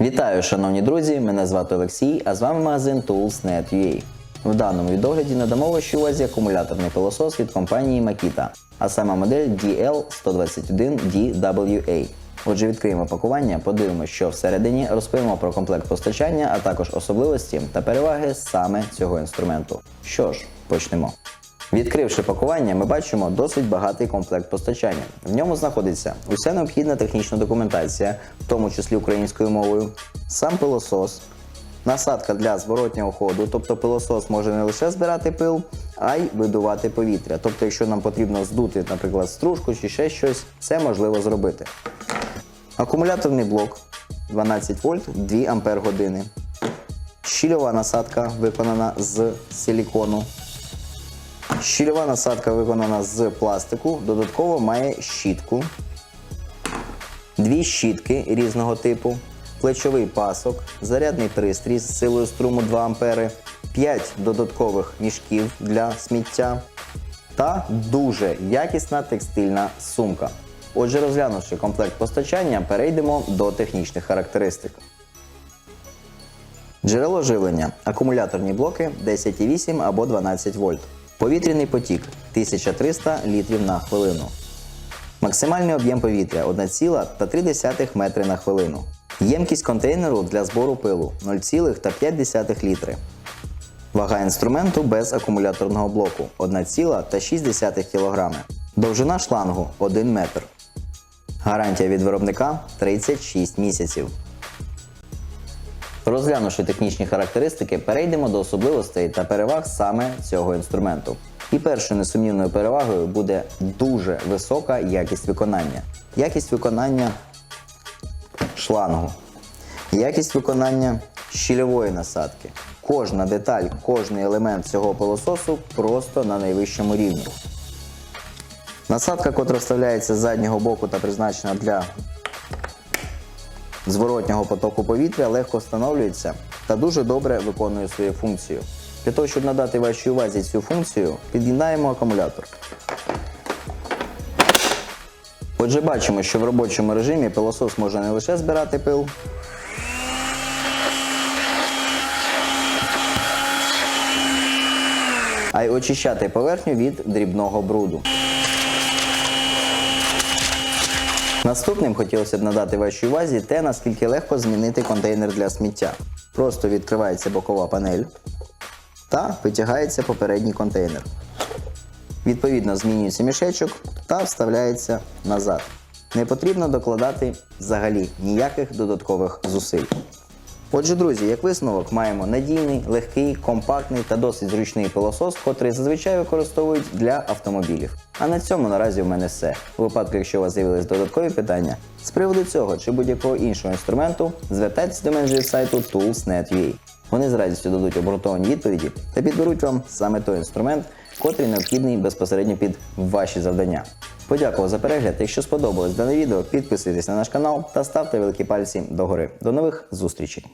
Вітаю, шановні друзі! Мене звати Олексій, а з вами магазин Tools.net.ua. В даному відогляді надамо вашій увазі акумуляторний пилосос від компанії Makita, а саме модель DL121DWA. Отже, відкриємо пакування, подивимося, що всередині, розповімо про комплект постачання, а також особливості та переваги саме цього інструменту. Що ж, почнемо. Відкривши пакування, ми бачимо досить багатий комплект постачання. В ньому знаходиться уся необхідна технічна документація, в тому числі українською мовою, сам пилосос, насадка для зворотнього ходу, тобто пилосос може не лише збирати пил, а й видувати повітря. Тобто, якщо нам потрібно здути, наприклад, стружку чи ще щось, це можливо зробити. Акумуляторний блок 12 вольт 2 ампер години. Щільова насадка виконана з силікону. Щільова насадка виконана з пластику, додатково має щітку, дві щітки різного типу, плечовий пасок, зарядний пристрій з силою струму 2 А, 5 додаткових мішків для сміття та дуже якісна текстильна сумка. Отже, розглянувши комплект постачання, перейдемо до технічних характеристик. Джерело живлення. Акумуляторні блоки 10,8 або 12 вольт. Повітряний потік 1300 літрів на хвилину. Максимальний об'єм повітря 1,3 метри на хвилину. Ємкість контейнеру для збору пилу 0,5 літри. Вага інструменту без акумуляторного блоку 1,6 кг. Довжина шлангу 1 метр. Гарантія від виробника 36 місяців. Розглянувши технічні характеристики, перейдемо до особливостей та переваг саме цього інструменту. І першою несумнівною перевагою буде дуже висока якість виконання. Якість виконання шлангу, якість виконання щільової насадки. Кожна деталь, кожний елемент цього пилососу просто на найвищому рівні. Насадка, котра вставляється з заднього боку та призначена для зворотнього потоку повітря легко встановлюється та дуже добре виконує свою функцію. Для того, щоб надати вашій увазі цю функцію, під'єднаємо акумулятор. Отже, бачимо, що в робочому режимі пилосос може не лише збирати пил, а й очищати поверхню від дрібного бруду. Наступним хотілося б надати вашій увазі те, наскільки легко змінити контейнер для сміття. Просто відкривається бокова панель та витягається попередній контейнер. Відповідно, змінюється мішечок та вставляється назад. Не потрібно докладати взагалі ніяких додаткових зусиль. Отже, друзі, як висновок, маємо надійний, легкий, компактний та досить зручний пилосос, котрий зазвичай використовують для автомобілів. А на цьому наразі в мене все. У випадку, якщо у вас з'явились додаткові питання з приводу цього чи будь-якого іншого інструменту, звертайтеся до менеджерів сайту Tools.net.ua. Вони з радістю дадуть обґрунтовані відповіді та підберуть вам саме той інструмент, котрий необхідний безпосередньо під ваші завдання. Подякував за перегляд. Якщо сподобалось дане відео, підписуйтесь на наш канал та ставте великі пальці догори. До нових зустрічей!